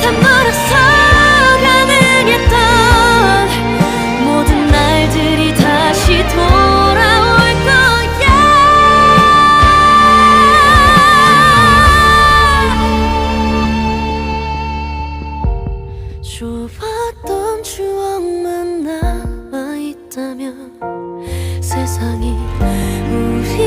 탐으로써 가능했던 모든 날들이 다시 돌아올 거야. 좋았던 추억만 남아있다면 세상이 우리